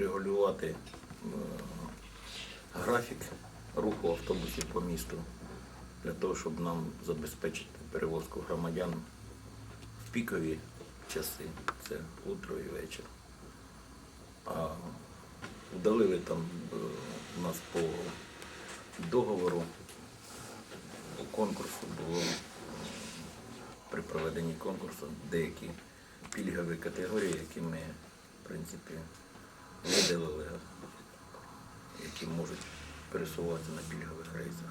відрегулювати е, графік руху автобусів по місту для того, щоб нам забезпечити перевозку громадян в пікові часи, це утро і вечір. А удалили там е, у нас по договору у конкурсу було е, при проведенні конкурсу деякі пільгові категорії, які ми, в принципі, видалили, які можуть пересуватися на пільгових рейсах.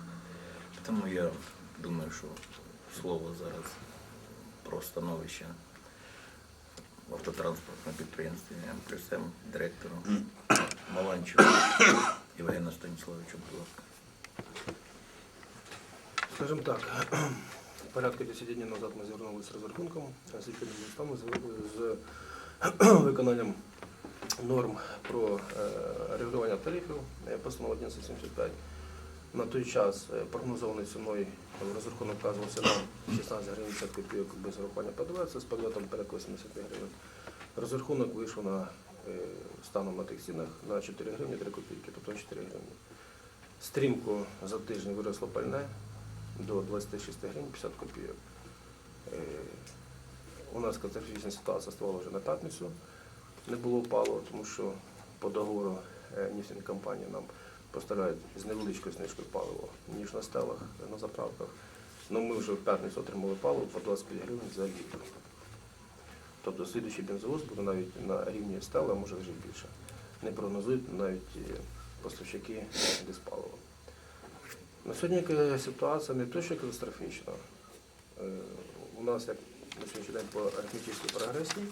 Тому я думаю, що слово зараз про становище в автотранспортному підприємстві МПСМ директору Маланчеву Євгену Станіславовичу, будь ласка. Скажімо так, порядка 10 днів назад ми звернулися з розрахунком, з листом з, з виконанням норм про е, регулювання тарифів, е, постанова 1175. На той час е, прогнозований ціною розрахунок вказувався на 16 гривень 50 копійок без врахування ПДВ, це з податом порядка 80 гривень. Розрахунок вийшов на станом на тих цінах на 4 гривні 3 копійки, тобто 4 гривні. Стрімко за тиждень виросло пальне до 26 гривень 50 копійок. У нас катастрофічна ситуація ставала вже на п'ятницю. Не було палива, тому що по договору е, нефтяні компанії нам поставляють з невеличкою знижкою паливо, ніж на стелах, на заправках. Ну, ми вже в п'ятницю отримали паливо по 25 гривень за літр. Тобто слідуючий бензовоз буде навіть на рівні стела, може вже більше. Не прогнозують навіть е, поставщики диспалива. На сьогодні ситуація не то, що катастрофічна. Е, У нас як на сьогоднішній день по арифметичній прогресії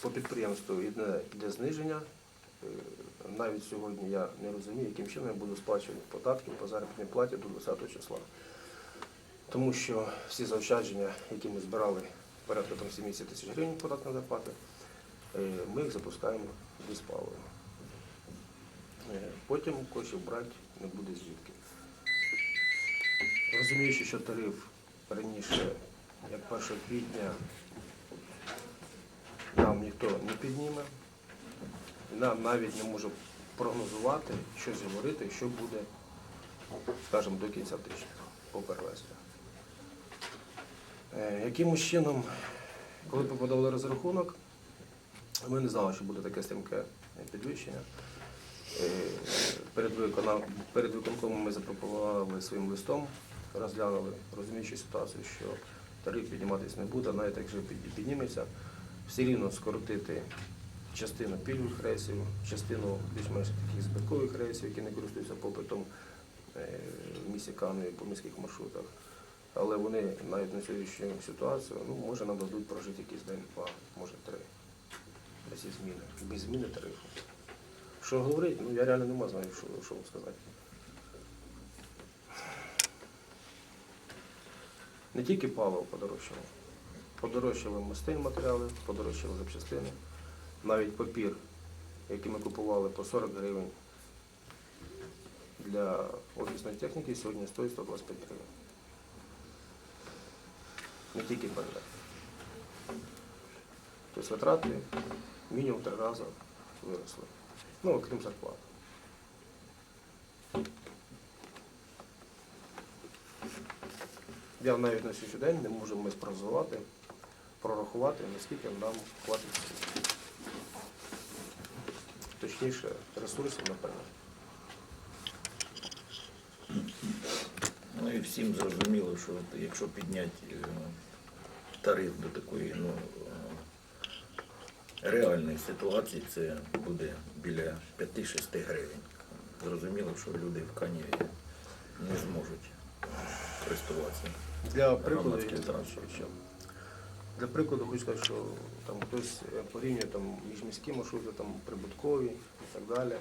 по підприємству йде, йде зниження. Е, Навіть сьогодні я не розумію, яким чином я буду сплачувати податки по заробітній платі до 20 числа. Тому що всі заощадження, які ми збирали порядка там 70 тисяч гривень податку зарплати, е, ми їх запускаємо без палива. Е, Потім коштів брати не буде звідки. Розуміючи, що тариф раніше, як 1 квітня, нам ніхто не підніме, нам навіть не може прогнозувати, щось говорити, що буде, скажімо, до кінця тижня по перевезенню. Е, Якимось чином, коли ми подали розрахунок, ми не знали, що буде таке стрімке підвищення. Е, Перед, викона... перед виконкомом ми запропонували своїм листом, розглянули, розуміючи ситуацію, що тариф підніматись не буде, навіть якщо під- підніметься, все рівно скоротити частину пільгових рейсів, частину більш-менш таких збиткових рейсів, які не користуються попитом е, в місті Каневі по міських маршрутах. Але вони навіть на сьогоднішню ситуацію, ну, може, нам дадуть прожити якийсь день, два, може три. Без зміни, без зміни тарифу. Що говорити? Ну я реально не знаю, що, що вам сказати. Не тільки паливо подорожчало. Подорожчали мастильні матеріали, подорожчали запчастини. Навіть папір, який ми купували по 40 гривень для офісної техніки, сьогодні стоїть 125 гривень. Не тільки пальне. Тобто витрати мінімум три рази виросли. Ну, окрім зарплати. Я навіть на сьогоднішній день не можу ми спрогнозувати, прорахувати, наскільки нам хватить. Точніше, ресурсів, напевно. Ну і всім зрозуміло, що якщо підняти е, тариф до такої ну, е, реальної ситуації, це буде біля 5-6 гривень. Зрозуміло, що люди в Каніві не зможуть користуватися. Для прикладу, для прикладу хочу сказати, що там хтось е, порівнює там міжміські маршрути, там прибуткові і так далі.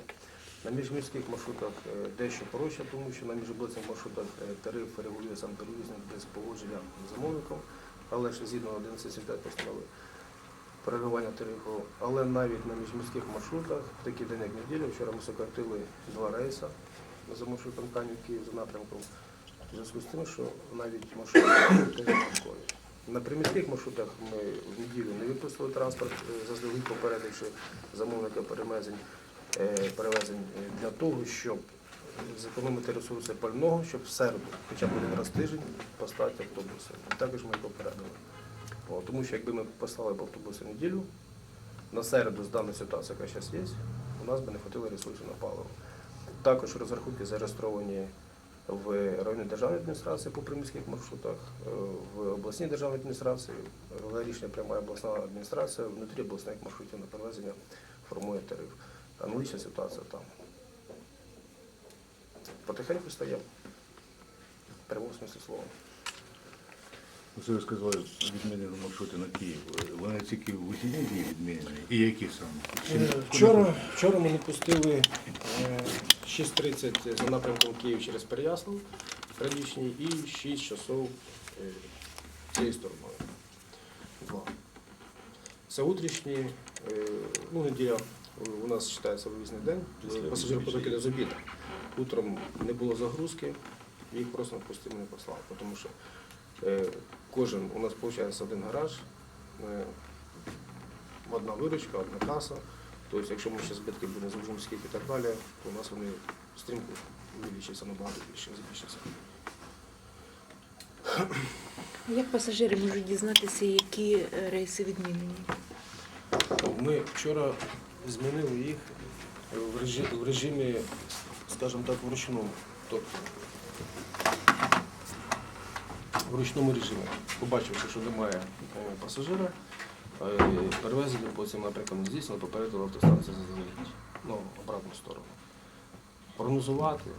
На міжміських маршрутах е, дещо проще, тому що на міжобласних маршрутах е, тариф регулює сам перевізник без погодження замовником, але ж згідно 1175 постанови переривання тарифу. Але навіть на міжміських маршрутах, в такий день як неділя, вчора ми сократили два рейси за маршрутом Канів Київ за напрямком. В зв'язку з тим, що навіть маршрути прибуткові. На приміських маршрутах ми в неділю не випустили транспорт, е, заздалегідь попередивши замовника перевезень, е, е, для того, щоб зекономити ресурси пального, щоб в середу, хоча б один раз в тиждень, поставити автобуси. Також ми попередили. Тому що якби ми послали б автобуси в неділю, на середу з даної ситуації, яка зараз є, у нас би не хватило ресурсів на паливо. Також розрахунки зареєстровані в районній державній адміністрації по приміських маршрутах, е, в обласній державній адміністрації. Рішення приймає обласна адміністрація, внутрі обласних маршрутів на перевезення формує тариф. Аналогічна ситуація там. Потихеньку стає. В прямому смислі слова. Це ви сказали, відмінені маршрути на Київ. Вони тільки в вихідні дні відмінені. І які саме? Е, Вчора, вчора ми не пустили е, 6.30 за напрямком Київ через Переяслав радічний і 6 часов е, цією стороною. Два. Це утрішні, е, ну, неділя е, у нас вважається вивізний день, пасажир обіду поток іде обіду. Утром не було загрузки, їх просто на пустимо не послав, тому що е, кожен, у нас виходить один гараж, е, одна виручка, одна каса. Тобто, якщо ми ще збитки будемо зможемо скільки і так далі, то у нас вони стрімко увеличаться набагато більше збільшаться. Як пасажири можуть дізнатися, які е, рейси відмінені? Ми вчора змінили їх в режимі, в режимі скажімо так, вручному. Тобто в ручному режимі. Побачивши, що немає е, пасажира, е, перевезення по цим напрямкам не здійснено, попередили автостанцію заздалегідь. Ну, обратну сторону. Прогнозувати.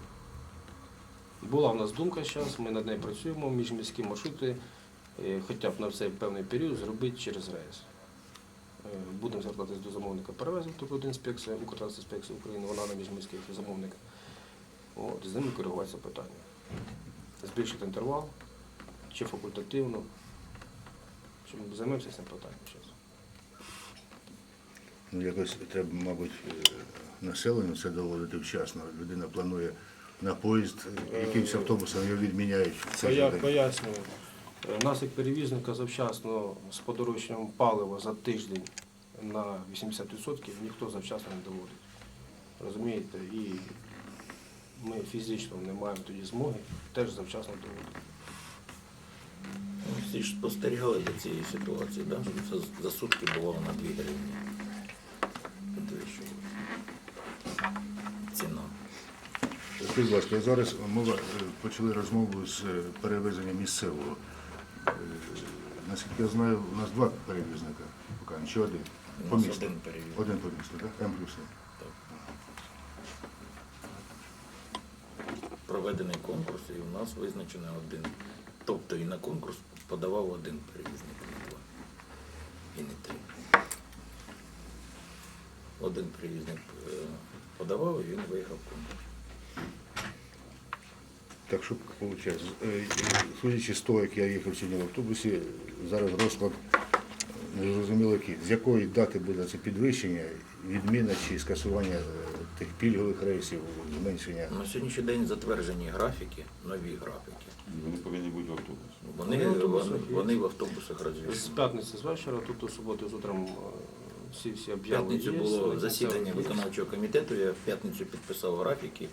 Була в нас думка зараз, ми над нею працюємо, міжміські маршрути, е, хоча б на цей певний період зробити через рейс. Будемо звертатись до замовника перевезень, тобто інспекція, Укртрансінспекція України, вона на міжміських замовник. От, з ними коригуватися питання. Збільшити інтервал, чи факультативно. Чи ми займемося цим питанням зараз. Ну, якось треба, мабуть, е, населенню це доводити вчасно. Людина планує на поїзд, е, якимось автобусом його відміняють. Це я пояснюю. Е, Нас як перевізника завчасно з подорожчанням палива за тиждень на 80% ніхто завчасно не доводить. Розумієте? І ми фізично не маємо тоді змоги теж завчасно доводити. Ну, Всі ж спостерігали за цією ситуацією, да? що це за сутки було на 2 гривні. Ціна. Скажіть, ласка, зараз мова е, почали розмову з е, перевезення місцевого. Е, Наскільки я знаю, у нас два перевізника поки, чи один? По місту. один перевізник. Один по місту, так? М плюс. Проведений конкурс, і у нас визначено один. Тобто і на конкурс подавав один перевізник, не два. І не три. Один перевізник е, подавав, і він виграв конкурс. Так що виходить, судячи з того, як я їхав сьогодні в автобусі, зараз розклад е, не зрозуміло який. З якої дати буде це підвищення, відміна чи скасування е, тих пільгових рейсів, зменшення. На сьогоднішній день затверджені графіки, нові графіки. Вони повинні бути в автобусі. Вони, Вони в автобусах вони, вони в автобусах З п'ятниці з вечора, тут до суботи з утром е, всі всі В об'яви п'ятницю було засідання є. виконавчого комітету, я в п'ятницю підписав графіки,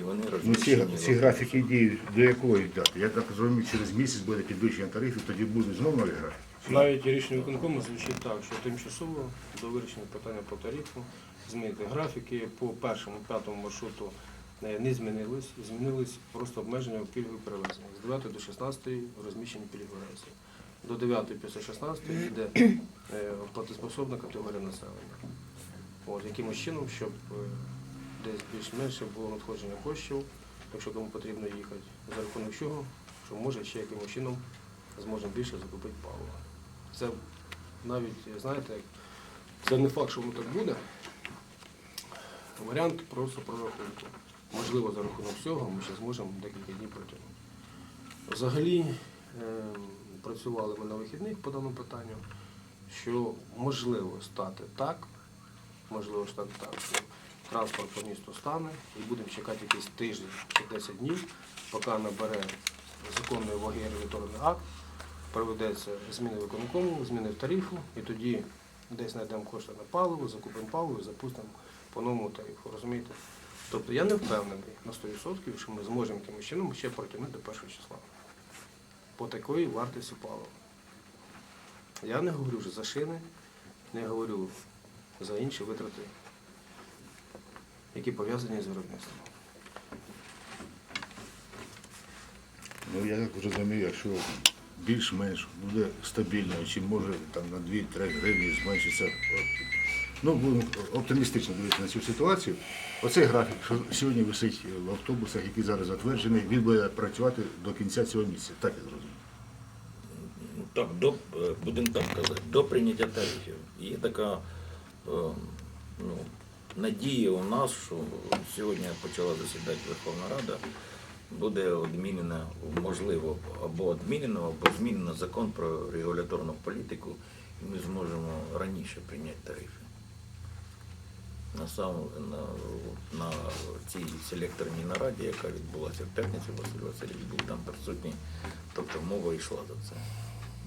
і вони Ну, розміщені. ці, ці графіки діють до якої дати? Я так розумію, через місяць буде підвищення тарифів, тоді будуть знову нові графіки. Навіть рішення виконкому звучить так, що тимчасово до вирішення питання по тарифу змінити графіки по першому, п'ятому маршруту не змінились, змінились просто обмеження у пільгових перевезення. З 9 до 16 розміщені пільгові рейси. До 9 після 16 йде е, платоспособна категорія населення. От, якимось чином, щоб е, десь більш-менше було надходження коштів, якщо кому потрібно їхати, за рахунок чого, що може ще якимось чином зможемо більше закупити паливо. Це навіть, знаєте, це не факт, що воно так буде. Варіант просто прорахунку. Можливо, за рахунок цього ми ще зможемо декілька днів протягнути. Взагалі, е, працювали ми на вихідних по даному питанню, що можливо стати так, можливо стати так, що транспорт по місту стане і будемо чекати якийсь тиждень чи 10 днів, поки набере законної ваги регуляторний акт, проведеться зміни виконкому, зміни тарифу, і тоді десь знайдемо кошти на паливо, закупимо паливо запустимо по новому тарифу. Розумієте? Тобто я не впевнений на 100%, що ми зможемо якимось чином ще протягнути до першого числа по такої вартості палива. Я не говорю вже за шини, не говорю за інші витрати, які пов'язані з виробництвом. Ну я так розумію, якщо більш-менш буде стабільно, чи може там на 2-3 гривні зменшиться. Ну, будемо оптимістично дивитися на цю ситуацію. Оцей графік, що сьогодні висить в автобусах, який зараз затверджений, він буде працювати до кінця цього місяця. Так я зрозумів. Так, до, е, будемо так казати, до прийняття тарифів. Є така е, ну, надія у нас, що сьогодні почала засідати Верховна Рада, буде відмінено, можливо, або відмінено, або змінено закон про регуляторну політику, і ми зможемо раніше прийняти тарифи. На, сам, на, на цій селекторній нараді, яка відбулася в п'ятницю, Василь Васильович був там присутній, тобто мова йшла за це.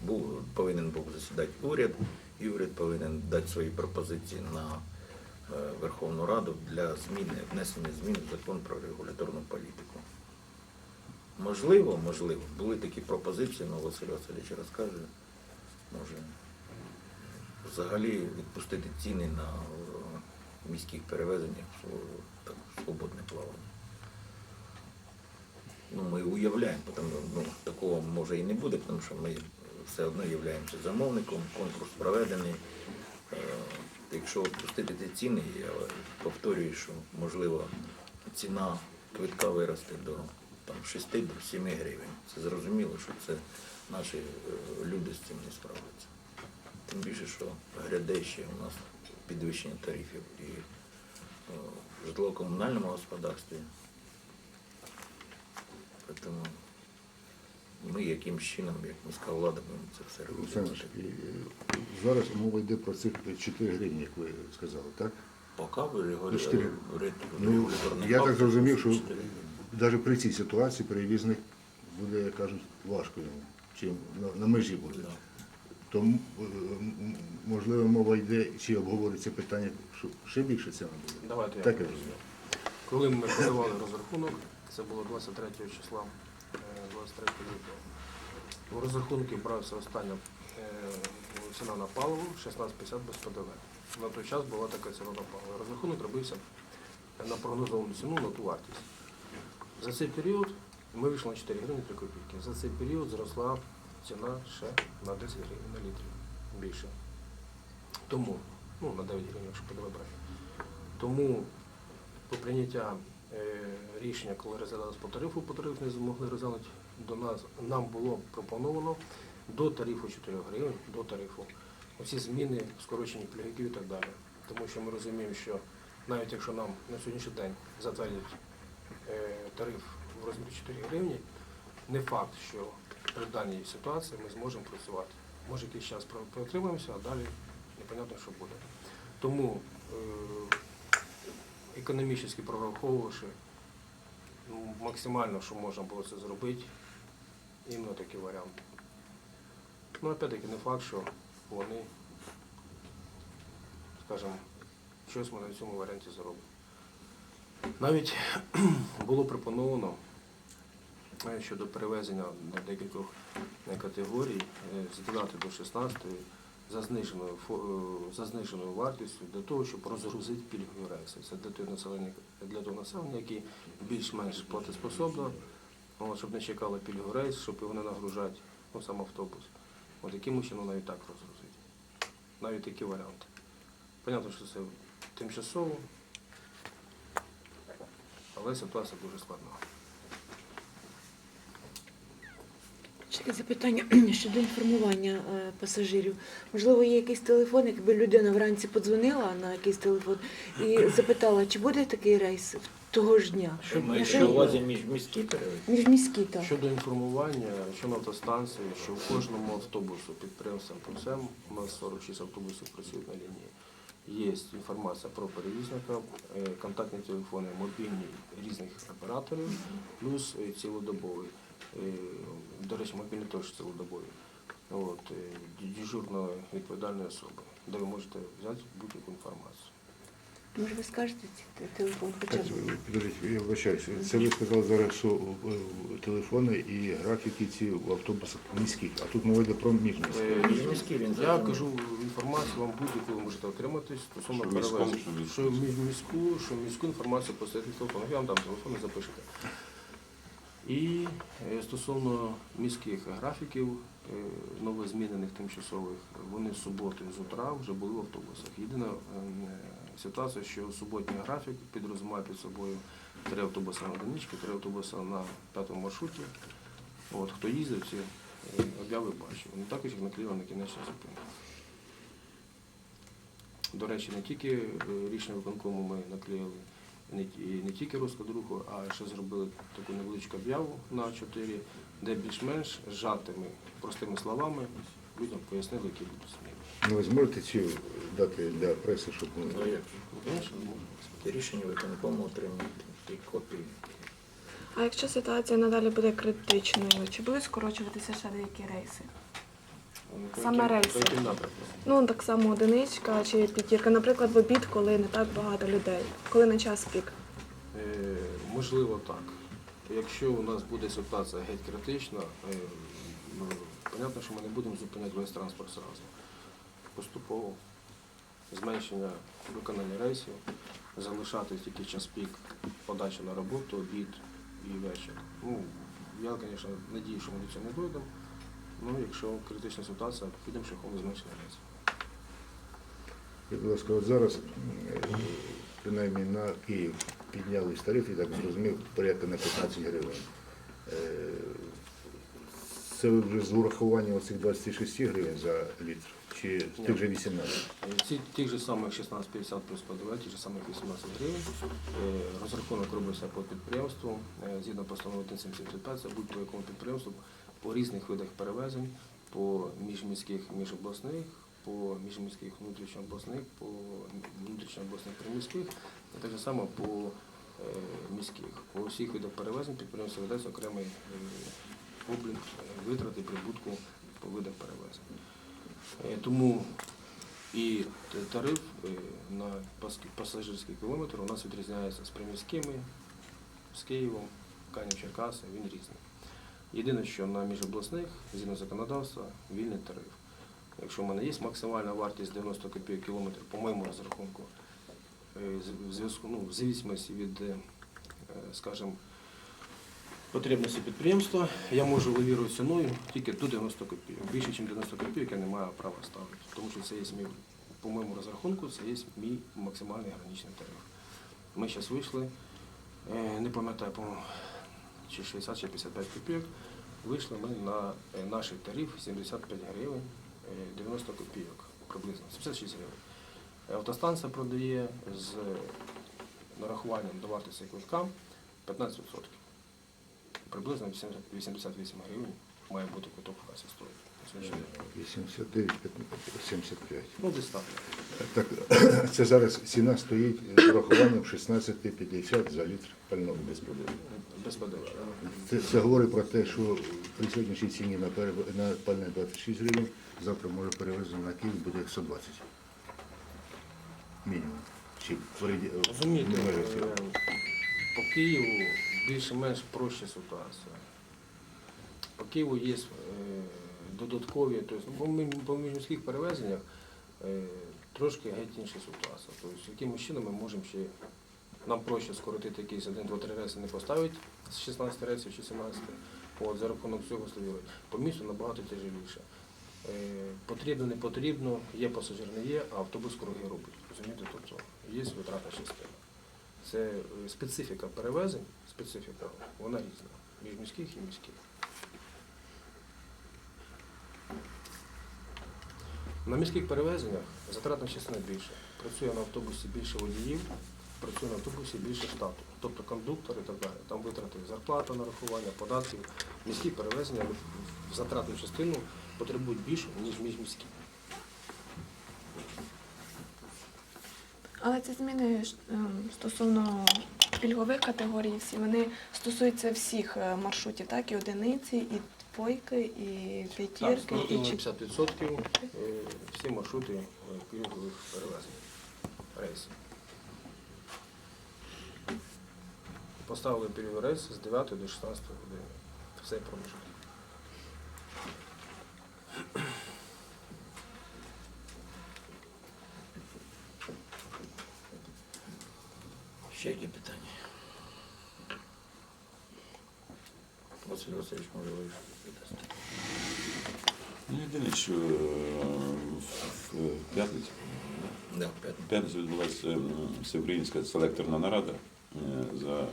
Був, повинен був засідати уряд, і уряд повинен дати свої пропозиції на е, Верховну Раду для зміни, внесення змін в закон про регуляторну політику. Можливо, можливо, були такі пропозиції, але Василь Васильович розкаже, може взагалі відпустити ціни на міських перевезеннях в так, свободне плавання. Ну, ми уявляємо, тому ну, такого може і не буде, тому що ми все одно являємося замовником, конкурс проведений. Е, Якщо відпустити ці ціни, я повторюю, що можливо ціна квитка виросте до там, 6 до 7 гривень. Це зрозуміло, що це наші е, люди з цим не справляться. Тим більше, що гряде ще у нас підвищення тарифів і е, в житлово-комунальному господарстві. Тому ми яким чином, як міська влада, будемо це все і, е, зараз мова йде про цих 4 гривні, як ви сказали, так? Поки ви Ну, чотири. ре- Ну, я так зрозумів, що навіть при цій ситуації перевізник буде, як кажуть, важко йому, чим на, на межі буде. Да. Тому, е, можливо, мова йде, чи обговорюється питання, що ще більше ціна буде. Давайте Так я розумію. Коли ми подавали розрахунок, це було 23 числа, е, 23 лютого. У розрахунки брався остання е, ціна на паливо 16,50 без ПДВ. На той час була така ціна на паливо. Розрахунок робився на прогнозовану ціну на ту вартість. За цей період ми вийшли на 4 гривні 3 копійки. За цей період зросла ціна ще на 10 гривень на літрі більше. Тому, ну на 9 гривень, якщо ПДВ брати. Тому по прийняття е, рішення, коли розглядалось по тарифу, по тарифу не змогли розглянути до нас, нам було пропоновано до тарифу 4 гривень, до тарифу. Оці зміни, скорочені пільговиків і так далі. Тому що ми розуміємо, що навіть якщо нам на сьогоднішній день затвердять е, тариф в розмірі 4 гривні, не факт, що при даній ситуації ми зможемо працювати. Може якийсь час про- протримаємося, а далі непонятно, що буде. Тому е, економічно прораховувавши, ну, максимально, що можна було це зробити, іменно такий варіант. Ну, опять-таки, не факт, що вони, скажімо, щось ми на цьому варіанті зробимо. Навіть було пропоновано щодо перевезення на декількох категорій е, зділати до 16 за зниженою, е, за зниженою вартістю для того, щоб розгрузити пільгові рейси. Це для того населення, для того населення, які більш-менш платоспособно, щоб не чекали пільговий рейс, щоб його не нагружати, ну, сам автобус. От яким чином навіть так розгрузити. Навіть такі варіанти. Понятно, що це тимчасово, але ситуація дуже складна. Ще таке запитання щодо інформування е, пасажирів. Можливо, є якийсь телефон, якби людина вранці подзвонила на якийсь телефон і запитала, чи буде такий рейс того ж дня. Що Ми у увазі міжміські перевезення. Міжміський так. Щодо інформування, що на автостанції, що в кожному автобусу підприємством ПОСЕМ, у нас 46 автобусів працюють на лінії. Є інформація про перевізника, е, контактні телефони, мобільні різних операторів, плюс е, цілодобовий. Е, До речі, мобільні теж цілодобові. от, е, дежурної відповідальної особи, де ви можете взяти будь-яку інформацію. Може, ви скажете телефон хоча б? Підождіть, я вибачаюсь. Це ви сказали зараз, що е, телефони і графіки ці в автобусах міських, а тут мова йде про міжміські. Міжміські він Я кажу інформацію вам будь-яку ви можете отримати стосовно перевезень. що в міському. Що в міжміську, що міську інформацію по цих телефонах. Я вам дам телефон, і запишете. І е, стосовно міських графіків, е, новозмінених тимчасових, вони з суботи з утра вже були в автобусах. Єдина е, ситуація, що суботній графік підрозуміє під собою три автобуси на одинички, три автобуси на п'ятому маршруті. От, хто їздив, ці е, обяви бачив. Вони також їх наклеїли на кінечну зупинку. До речі, не тільки рішення виконкому ми наклеїли, не, і не тільки розклад руху, а ще зробили таку невеличку об'яву на 4, де більш-менш зжатими простими словами людям пояснили, які будуть зміни. Ну, ви зможете ці дати для преси, щоб ми... Ну, як? Ну, Звісно, можна. Рішення виконкому отримати і копії. А якщо ситуація надалі буде критичною, чи будуть скорочуватися ще деякі рейси? Саме напрямкам? Ну так само одиничка чи п'ятірка, наприклад, в обід, коли не так багато людей, коли на час пік. Е, Можливо, так. Якщо у нас буде ситуація геть критична, е, ну, понятно, що ми не будемо зупиняти весь транспорт зразу. Поступово зменшення виконання рейсів, залишати тільки час пік, подача на роботу, обід і вечір. Ну, я, звісно, надію, що ми до цього не дійдемо. Ну, якщо критична ситуація, підемо шляхом зменшення. І, Будь ласка, от зараз, е, принаймні на Київ піднялись тарифи, так зрозумів, порядка на 15 гривень. Е, Це ви вже з урахуванням оцих 26 гривень за літр, чи з тих же 18? Е, Ці тих же самих 16,50 плюс ПДВ, ті ж самих 18 гривень. Е, Розрахунок робиться по підприємству. Е, Згідно постанови 1775, це будь-по якому підприємству по різних видах перевезень, по міжміських, міжобласних, по міжміських внутрішньообласних, по внутрішньообласних приміських, а так само по е, міських. По усіх видах перевезень підприємство ведеться окремий е, облік е, витрати прибутку по видах перевезень. Тому і тариф на пас- пасажирський кілометр у нас відрізняється з приміськими, з Києвом, Канів, Черкаси, він різний. Єдине, що на міжобласних, згідно законодавства, вільний тариф. Якщо в мене є максимальна вартість 90 копійок кілометр, по моєму розрахунку, е, в зв'язку, ну, в зависимості від, е, скажімо, потребності підприємства, я можу левірувати ціною тільки до 90 копійок. Більше, ніж 90 копійок я не маю права ставити, тому що це є мій, по моєму розрахунку, це є мій максимальний граничний тариф. Ми зараз вийшли, е, не пам'ятаю, по-моєму, чи 60, чи 55 копійок, вийшли ми на е, наш тариф 75 гривень е, 90 копійок приблизно, 76 гривень. Е, Автостанція продає з нарахуванням до вартості квитка 15%. Приблизно 88 гривень має бути квиток в касі стоїть. на 89, 75. Ну, десь так. Так, це зараз ціна стоїть з урахуванням 16,50 за літр пального без проблем. Без ПДВ. Це, це говорить про те, що при сьогоднішній ціні на, перев- на пальне 26 гривень, завтра може перевезено на Київ буде 120. Мінімум. Чи переді- Розумієте, в межах е, по Києву більш-менш проще ситуація. По Києву є е, додаткові, тобто по ми- по міжміських перевезеннях е, трошки геть інша ситуація. Тобто, якимось чином ми можемо ще, нам проще скоротити якийсь один, два, три рейси не поставити з 16 рейсів чи 17, от, за рахунок цього славірують. По місту набагато тяжеліше. Е, Потрібно, не потрібно, є пасажир, не є, а автобус круги робить. Розумієте, тобто є витратна частина. Це е, специфіка перевезень, специфіка, вона різна. Між міських і міських. На міських перевезеннях затратна частина більше. Працює на автобусі більше водіїв, працює на автобусі більше штату, тобто кондуктор і так далі. Там витрати зарплата, нарахування, податків. Міські перевезення в затратну частину потребують більше, ніж міжміські. Але ці зміни ем, стосовно пільгових категорій, всі вони стосуються всіх е, маршрутів, так і одиниці, і двойки, і Так, п'ятірки, і на чи 50% е, всі маршрути е, пільгових перевезень рейсів. Поставили пільговий рейс з 9 до 16 години. Все проміжок. Ще які питання? Василь Васильович, може ви щось віддасте? Ну, єдине, що е, в п'ятницю, Да, в п'ятницю. в п'ятницю відбулася м, всеукраїнська селекторна нарада е, за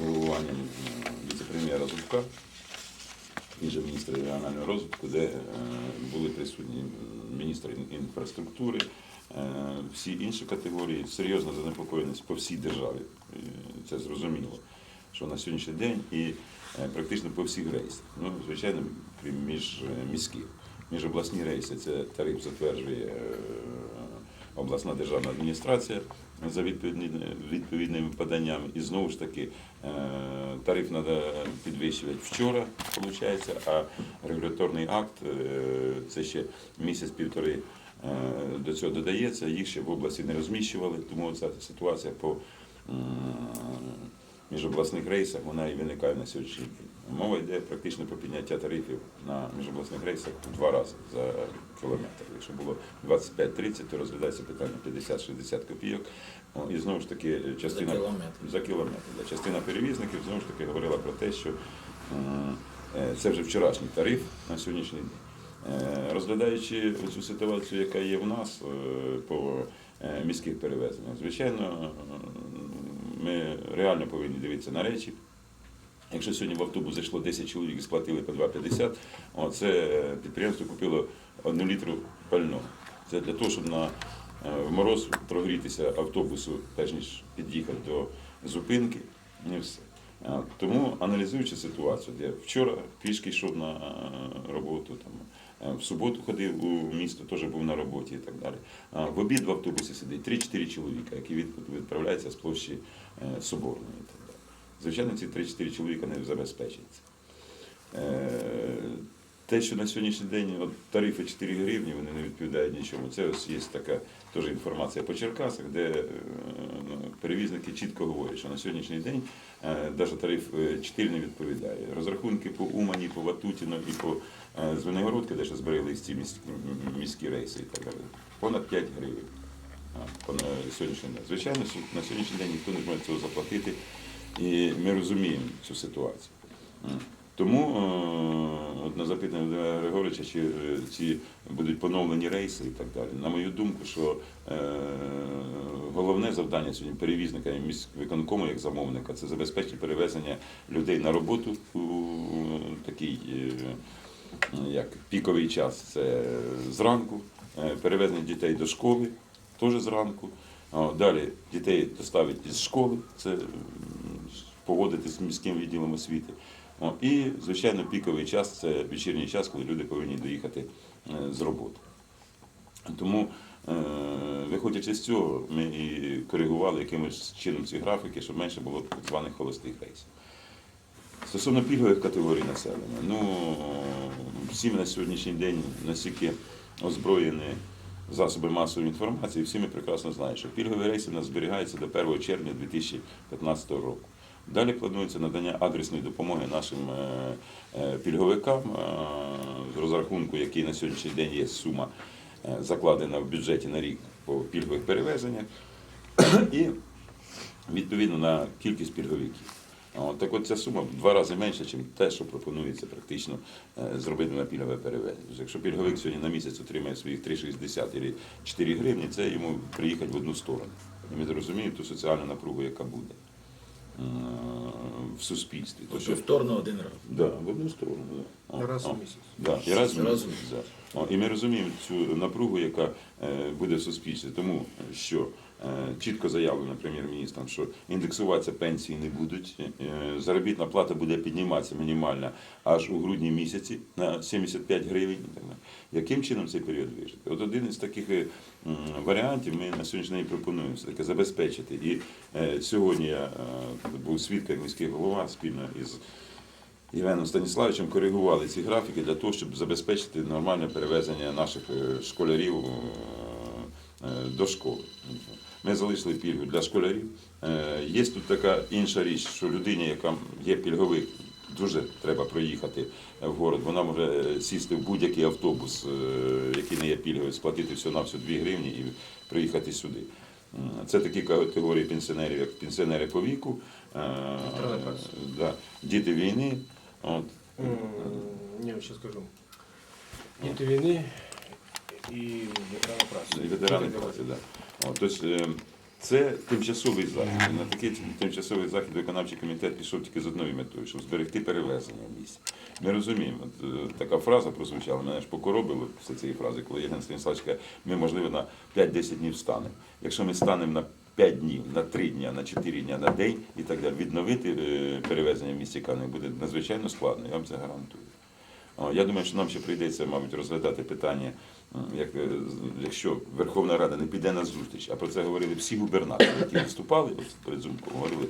головуванням віце-прем'єра Зубка, він же міністр регіонального розвитку, де е, були присутні міністр інфраструктури, е, всі інші категорії, серйозна занепокоєність по всій державі. Це зрозуміло, що на сьогоднішній день і е, практично по всіх рейсах. Ну, звичайно, крім між е, міських. Міжобласні рейси це тариф затверджує обласна державна адміністрація за відповідними поданнями. І знову ж таки е, тариф треба підвищувати вчора, виходить, а регуляторний акт е, це ще місяць-півтори е, до цього додається. Їх ще в області не розміщували, тому ця ситуація по міжобласних рейсах вона і виникає на сьогоднішній день. Мова йде практично про підняття тарифів на міжобласних рейсах в два рази за кілометр. Якщо було 25-30, то розглядається питання 50-60 копійок. І знову ж таки частина За кілометр. за кілометр. Да. Частина перевізників знову ж таки говорила про те, що е, це вже вчорашній тариф на сьогоднішній день. Е, Розглядаючи цю ситуацію, яка є в нас е, по е, міських перевезеннях, звичайно, е, ми реально повинні дивитися на речі. Якщо сьогодні в автобус зайшло 10 чоловік і сплатили по 2,50, о, це підприємство купило одну літру пального. Це для того, щоб на е, в мороз прогрітися автобусу, перш ніж під'їхати до зупинки, і все. Тому аналізуючи ситуацію, де вчора пішки йшов на е, роботу, там, е, в суботу ходив у місто, теж був на роботі і так далі. В обід в автобусі сидить 3-4 чоловіка, які відправляються з площі е, Соборної. Звичайно, ці 3-4 чоловіка не забезпечуються. Е, Те, що на сьогоднішній день от, тарифи 4 гривні, вони не відповідають нічому. Це ось є така теж інформація по Черкасах, де е, ну, перевізники чітко говорять, що на сьогоднішній день навіть тариф е, 4 не відповідає. Розрахунки по Умані, по Ватутіно і по Звенигородки, де ще збереглись ці міські, міські рейси і так далі, понад 5 гривень. На сьогоднішній день. Звичайно, на сьогоднішній день ніхто не може цього заплатити, і ми розуміємо цю ситуацію. Тому е, от на запитання Григоровича, чи е, ці будуть поновлені рейси і так далі. На мою думку, що е, головне завдання сьогодні перевізника і міськвиконкому як замовника це забезпечити перевезення людей на роботу у такий е, як піковий час. Це зранку, перевезення дітей до школи теж зранку. Далі дітей доставить із школи, це м, погодити з міським відділом освіти. І, звичайно, піковий час це вечірній час, коли люди повинні доїхати е, з роботи. Тому, е, виходячи з цього, ми і коригували якимось чином ці графіки, щоб менше було так званих холостих рейсів. Стосовно пільгових категорій населення, ну всі на сьогоднішній день настільки озброєні засоби масової інформації, всі ми прекрасно знаємо, що пільгові рейси в нас зберігаються до 1 червня 2015 року. Далі планується надання адресної допомоги нашим е, е, пільговикам, е, з розрахунку, який на сьогоднішній день є сума закладена в бюджеті на рік по пільгових перевезеннях, і відповідно на кількість пільговиків. Так от ця сума в два рази менша, ніж те, що пропонується практично зробити на пільгове перевезення. Тобто, Якщо пільговик сьогодні на місяць отримає своїх 3,60 або 4 гривні, це йому приїхати в одну сторону. Ми зрозуміємо ту соціальну напругу, яка буде в суспільстві. То, що, Повторно один раз. да, в одну сторону. Да. А, Раз о. у місяць. Да, і раз в місяць. Да. О, і ми розуміємо цю напругу, яка е, буде в суспільстві, тому що чітко заявлено прем'єр-міністром, що індексуватися пенсії не будуть, е, заробітна плата буде підніматися мінімальна аж у грудні місяці на 75 гривень. Яким чином цей період вижити? От один із таких е, варіантів ми на сьогоднішній день пропонуємо таки забезпечити. І е, сьогодні я е, був свідком міський голова спільно із Євгеном Станіславовичем коригували ці графіки для того, щоб забезпечити нормальне перевезення наших е, школярів е, е, до школи. Ми залишили пільгу для школярів. Е, Є тут така інша річ, що людині, яка є пільговик, дуже треба проїхати в город. Вона може е, сісти в будь-який автобус, е, який не є пільговий, сплатити все на все 2 гривні і приїхати сюди. Це такі категорії пенсіонерів, як пенсіонери по віку, Ветерани праці. да, діти війни. От. Не, сейчас скажу. Діти війни і ветерани праці. І ветерани праці, да. Тобто, е, це тимчасовий захід. На такий тимчасовий захід виконавчий комітет пішов тільки з одною метою, щоб зберегти перевезення в місті. Ми розуміємо, от, е, така фраза прозвучала, мене ж покоробило після цієї фрази, коли Євген Станіславович каже, ми, можливо, на 5-10 днів станемо. Якщо ми станемо на 5 днів, на 3 дні, на 4 дні, на день і так далі, відновити е, перевезення в місті Канев буде надзвичайно складно, я вам це гарантую. Я думаю, що нам ще прийдеться, мабуть, розглядати питання, як, е, якщо Верховна Рада не піде на зустріч, а про це говорили всі губернатори, які виступали перед Зумком, говорили,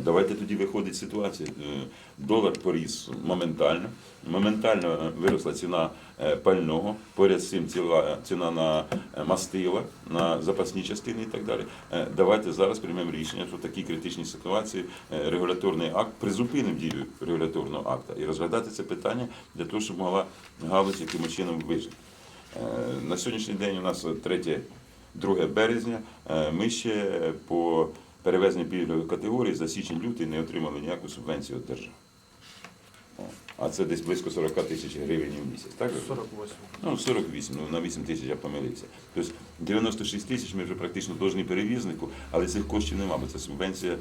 давайте тоді виходить ситуація. Е, Долар поріс моментально, моментально е, виросла ціна е, пального, поряд з цим ціла, ціна на е, мастила, на запасні частини і так далі. Е, Давайте зараз приймемо рішення, що в такій критичній ситуації е, регуляторний акт призупинив дію регуляторного акта і розглядати це питання для того, щоб могла галузь якимось чином вижити. Е, На сьогоднішній день у нас 3 2 березня. Е, Ми ще по перевезенню пільгових категорій за січень-лютий не отримали ніяку субвенцію від держави. А це десь близько 40 тисяч гривень в місяць. Так? 48. Ну, 48, ну на 8 тисяч я помилився. Тобто 96 тисяч ми вже практично должні перевізнику, але цих коштів немає, бо це субвенція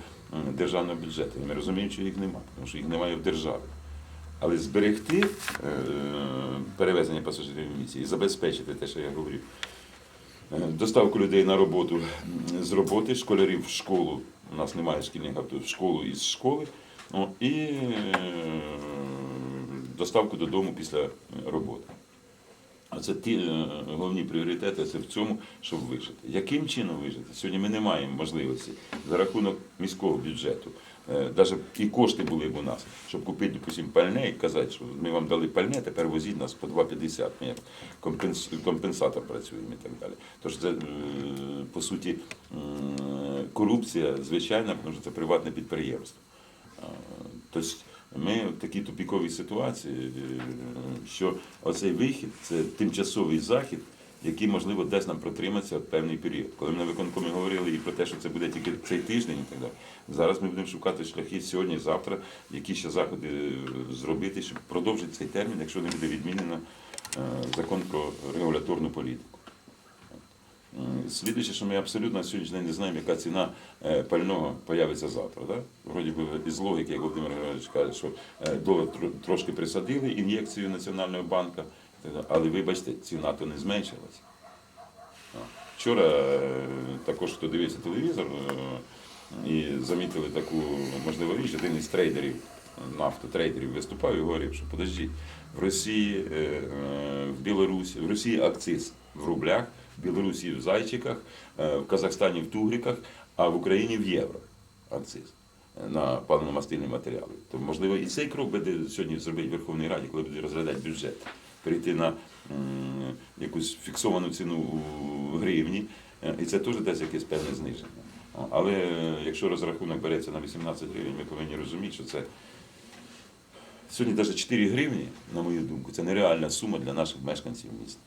державного бюджету. І ми розуміємо, що їх немає, тому що їх немає в державі. Але зберегти е, перевезення пасажирів в місті і забезпечити те, що я говорю, е, доставку людей на роботу з роботи, школярів в школу. У нас немає шкільних автобусів, в школу і з школи. О, і е, доставку додому після роботи. А це ті головні пріоритети це в цьому, щоб вижити. Яким чином вижити? Сьогодні ми не маємо можливості за рахунок міського бюджету. Навіть і кошти були б у нас, щоб купити, допустим, пальне і казати, що ми вам дали пальне, тепер возіть нас по 2,50. Ми як компенсатор працюємо і так далі. Тож це, е, по суті, корупція звичайна, тому що це приватне підприємство. Тобто ми в такій тупіковій ситуації, е, що оцей вихід це тимчасовий захід, який, можливо, дасть нам протриматися певний період. Коли ми на виконкомі говорили і про те, що це буде тільки цей тиждень і так далі. Зараз ми будемо шукати шляхи сьогодні, завтра, які ще заходи е, зробити, щоб продовжити цей термін, якщо не буде відмінено е, закон про регуляторну політику. М, Слідуюче, що ми абсолютно день не знаємо, яка ціна е, пального появиться завтра. Да? Вроді би із логіки, як Володимир Григорович каже, що е, долар трошки присадили ін'єкцію Національного банку. Але вибачте, ціна то не зменшилася. Вчора е, також хто дивився телевізор е, і замітили таку можливу річ, один із трейдерів, нафтотрейдерів виступав і говорив, що подождіть, в Росії, е, в Білорусі, в Росії акциз в рублях, в Білорусі в зайчиках, в Казахстані в тугриках, а в Україні в євро акциз на паливно-мастильні матеріали. То можливо і цей крок буде сьогодні зробити в Верховній Раді, коли буде розглядати бюджет, перейти на якусь фіксовану ціну у гривні, е, і це теж дасть якесь певне зниження. Але е, якщо розрахунок береться на 18 гривень, ми повинні розуміти, що це сьогодні навіть 4 гривні, на мою думку, це нереальна сума для наших мешканців міста.